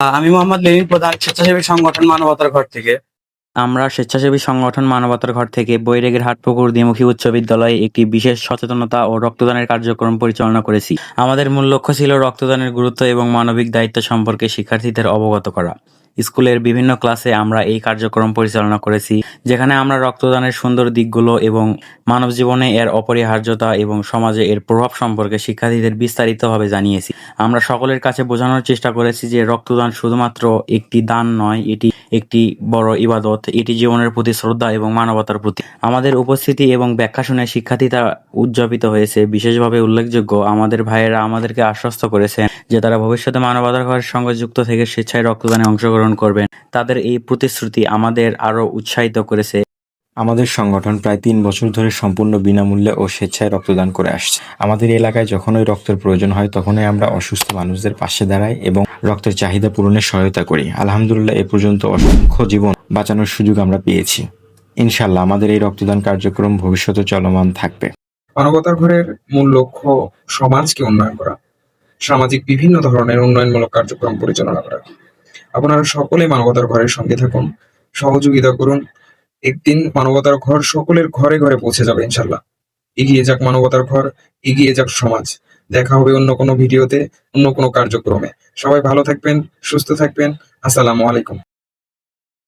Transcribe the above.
আমি মোহাম্মদ লেনিন প্রধান স্বেচ্ছাসেবী সংগঠন মানবতার ঘর থেকে। আমরা স্বেচ্ছাসেবী সংগঠন মানবতার ঘর থেকে বৈরেগের হাটপুকুর দ্বিমুখী উচ্চ বিদ্যালয়ে একটি বিশেষ সচেতনতা ও রক্তদানের কার্যক্রম পরিচালনা করেছি। আমাদের মূল লক্ষ্য ছিল রক্তদানের গুরুত্ব এবং মানবিক দায়িত্ব সম্পর্কে শিক্ষার্থীদের অবগত করা। স্কুলের বিভিন্ন ক্লাসে আমরা এই কার্যক্রম পরিচালনা করেছি, যেখানে আমরা রক্তদানের সুন্দর দিকগুলো এবং মানব জীবনে এর অপরিহার্যতা এবং সমাজে এর প্রভাব সম্পর্কে শিক্ষার্থীদের বিস্তারিতভাবে জানিয়েছি। আমরা সকলের কাছে বোঝানোর চেষ্টা করেছি যে রক্তদান শুধুমাত্র একটি দান নয়, এটি একটি বড় ইবাদত, এটি জীবনের প্রতি শ্রদ্ধা এবং মানবতার প্রতি। আমাদের উপস্থিতি এবং ব্যাখ্যা শুনে শিক্ষার্থীরা উদযাপিত হয়েছে। বিশেষভাবে উল্লেখযোগ্য, আমাদের ভাইয়েরা আমাদেরকে আশ্বস্ত করেছেন যে তারা ভবিষ্যতে মানবতার সঙ্গে যুক্ত থেকে স্বেচ্ছায় রক্তদানে অংশগ্রহণ করবেন। তাদের এই প্রতিশ্রুতি আমাদের আরও উৎসাহিত করেছে। আমাদের সংগঠন প্রায় তিন বছর ধরে সম্পূর্ণ বিনামূল্যে ও স্বেচ্ছায় রক্তদান করে আসছে। আমাদের এলাকায় যখনই রক্তের প্রয়োজন হয় তখনই আমরা অসুস্থ মানুষদের পাশে দাঁড়াই এবং রক্তের চাহিদা পূরণে সহায়তা করি। আলহামদুলিল্লাহ এ পর্যন্ত অসংখ্য জীবন বাঁচানোর সুযোগ আমরা পেয়েছি। ইনশাল্লাহ আমাদের এই রক্তদান কার্যক্রম ভবিষ্যতে চলমান থাকবে। মানবতার ঘরের মূল লক্ষ্য সমাজকে উন্নয়ন করা। সামাজিক বিভিন্ন ধরনের উন্নয়নমূলক কার্যক্রম পরিচালনা করা। আপনারা সকলে মানবতার ঘরের সঙ্গে থাকুন। সহযোগিতা করুন। একদিন মানবতার ঘর সকলের ঘরে ঘরে পৌঁছে যাবে ইনশাল্লাহ এগিয়ে যাক মানবতার ঘর, এগিয়ে যাক সমাজ। দেখা হবে অন্য কোনো ভিডিওতে, অন্য কোনো কার্যক্রমে। সবাই ভালো থাকবেন, সুস্থ থাকবেন। আসসালামু আলাইকুম।